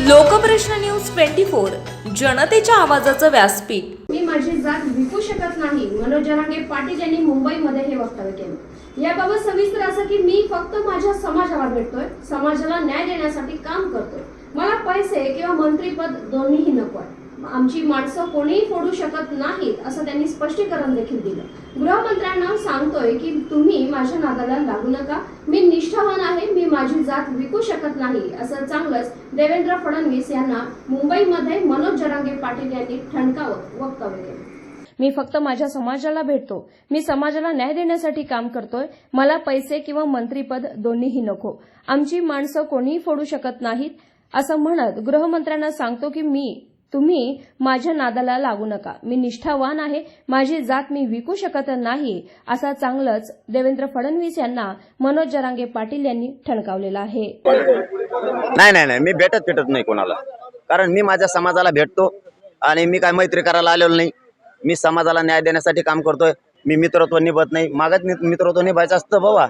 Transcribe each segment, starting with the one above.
Lokprashna news twenty four जनतेच्या आवाजाचं व्यासपीठ. मी माझी जात विकू शकत नाही मनोज जरांगे पाटील यांनी मुंबईमध्ये हे वक्तव्य केलं. याबाबत सविस्तर असं की मी फक्त माझ्या समाजाला भेटतोय समाजाला न्याय देण्यासाठी काम करतोय. मला पैसे किंवा मंत्रीपद दोन्हीही नको आहे. आमची माणसं कोणीही फोडू शकत नाहीत असं त्यांनी स्पष्टीकरण देखील दिलं. गृहमंत्र्यांना सांगतोय की तुम्ही माझ्या नादाला लागू नका. मी निष्ठावान आहे. मी माझी जात विकू शकत नाही असं चांगलंच देवेंद्र फडणवीस यांना मुंबईमध्ये मनोज जरांगे पाटील यांनी ठणकावत वक्तव्य केलं. मी फक्त माझ्या समाजाला भेटतो. मी समाजाला न्याय देण्यासाठी काम करतोय. मला पैसे किंवा मंत्रीपद दोन्हीही नको. आमची माणसं कोणीही फोडू शकत नाहीत असं म्हणत गृहमंत्र्यांना सांगतो की मी तुम्ही माझ्या नादाला लागू नका. मी निष्ठावान आहे. माझी जात मी विकू शकत नाही असा चांगलंच देवेंद्र फडणवीस यांना मनोज जरांगे पाटील यांनी ठणकावलेला आहे. नाही नाही नाही. मी भेटत भेटत नाही कोणाला. कारण मी माझ्या समाजाला भेटतो आणि मी काय मैत्री करायला आलेलो नाही. मी समाजाला न्याय देण्यासाठी काम करतोय. मी मित्रत्व निभत नाही. मागत मित्रत्व निभायचं असतं बाबा.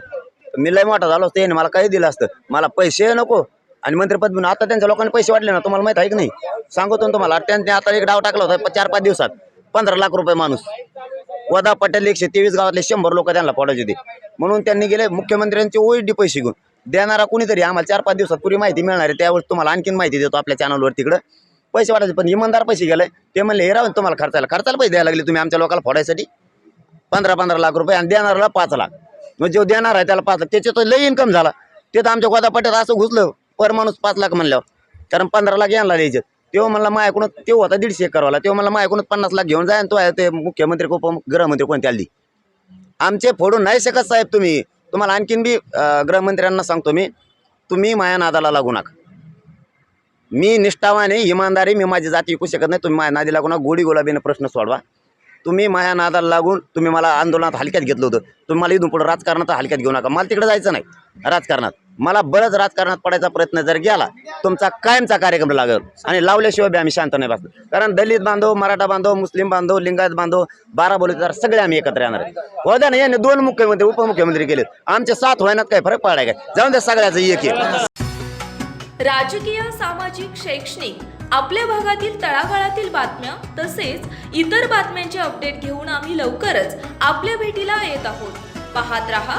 मी लय मोठा झालो असतं. मला काही दिलं असतं. मला पैसे नको. आणि मंत्रिपद म्हणून आता त्यांच्या लोकांनी पैसे वाढले ना तुम्हाला माहीत आहे की नाही? सांगतो ना तुम्हाला त्यांनी आता एक डाव टाकला होता चार पाच दिवसात. पंधरा लाख रुपये माणूस. वदा पटेल एकशे तेवीस गावातले शंभर लोक त्यांना पडायचे होते. म्हणून त्यांनी गेले मुख्यमंत्र्यांचे ओईडी पैसे घेऊन. देणारा कुणीतरी आम्हाला चार पाच दिवसात पुरी माहिती मिळणार आहे त्यावेळेस तुम्हाला आणखीन माहिती देतो आपल्या चॅनलवर तिकडं. पैसे वाटायचे पण इमानदार पैसे गेले. ते म्हणले हे राहून तुम्हाला खर्चायला खर्चाला पैसे द्यायला लागले तुम्ही आमच्या लोकांना फोडायसाठी. पंधरा पंधरा लाख रुपये आणि देणाऱ्याला पाच लाख. मग जो देणार आहे त्याला पाच लाख. त्याचे तर लई इन्कम झाला. ते तर आमच्या गोदा पट्ट्यात असं घुसलं. पर माणूस पाच लाख म्हणल्यावर. कारण पंधरा लाख यांना द्यायचे. तेव्हा मला माझ्याकडून तो होता दीडशे एकरवाला. तेव्हा मला माझ्याकडून पन्नास लाख घेऊन जाय आणि तो आहे ते मुख्यमंत्री उपगृहमंत्री कोणत्या आली आमचे फोडू नाही शकत साहेब तुम्ही. तुम्हाला आणखीन बी गृहमंत्र्यांना सांगतो मी. तुम्ही माया नादाला लागू नका. मी निष्ठावाने इमानदारी मी माझी जाती विकू शकत नाही. तुम्ही माया नादी लागू नका. गोडी गुलाबीने प्रश्न सोडवा. तुम्ही माया नादाला लागून तुम्ही मला आंदोलनात हलक्यात घेतलं होतं. तुम्ही मला इथून पुढं राजकारणात हलक्यात घेऊ नका. मला तिकडे जायचं नाही. राजकारणात. मला बरंच राजकारणात पडायचा प्रयत्न जर गेला तुमचा कायमचा कार्यक्रम लागेल. आणि लावल्याशिवाय बी आम्ही शांत नाही बसतो कारण दलित बांधव मराठा बांधव मुस्लिम बांधव लिंगायत बांधव बारा बोलतदार सगळे आम्ही एकत्र येणार होत्या ना याने दोन मुख्यमंत्री उपमुख्यमंत्री केले. आमचे सात व्हायनात काय फरक पडाय काय? जाऊन द्या सगळ्याचं एक एक. राजकीय सामाजिक शैक्षणिक आपल्या भागातील तळागाळातील बातम्या तसेच इतर बातम्यांचे अपडेट घेऊन आम्ही लवकरच आपल्या भेटीला येत आहोत. पाहत रहा